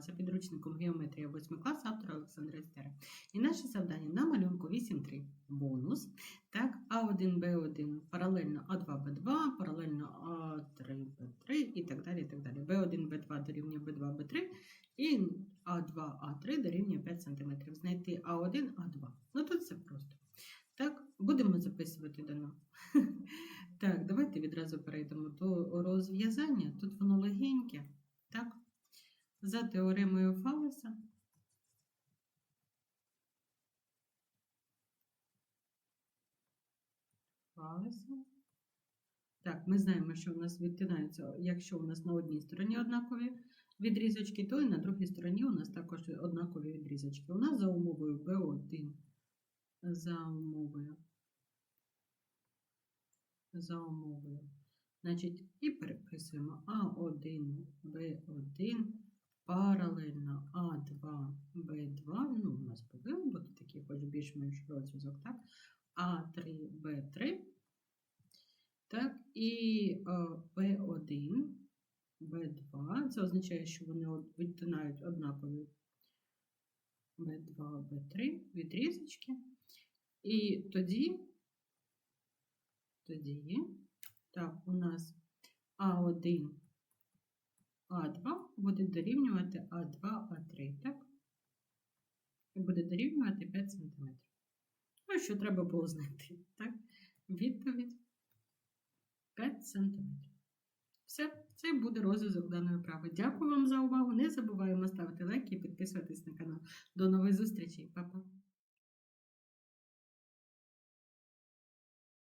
за підручником геометрія 8 класу, автора Олександра Естера. І наше завдання на малюнку 8.3. Бонус. Так, А1Б1 паралельно А2Б2, паралельно А3Б3 і так далі. і так далі. Б1Б2 дорівнює Б2Б3 і А2А3 дорівнює 5 см. Знайти А1, А2. Ну тут все просто. Так, будемо записувати дано. Так, давайте відразу перейдемо до розв'язання. Тут воно легеньке. За теоремою Фалеса. Фалеса. Так, ми знаємо, що у нас відтинаються, якщо у нас на одній стороні однакові відрізочки, то і на другій стороні у нас також однакові відрізочки. У нас за умовою B1, за умовою, за умовою. Значить, і переписуємо А1, Б1 паралельно А2, Б2. Ну, у нас повинен бути такий хоч більш-менш розв'язок, так? А3, Б3. Так, і е, B1, B2. Це означає, що вони відтинають однакові B2, B3 відрізочки. І тоді, тоді, так, у нас А1, А2 буде дорівнювати А2, А3, так? І буде дорівнювати 5 см. Ну, що треба було знайти, так? Відповідь 5 см. Все, це буде розв'язок даної вправи. Дякую вам за увагу. Не забуваємо ставити лайки і підписуватись на канал. До нових зустрічей, Па-па!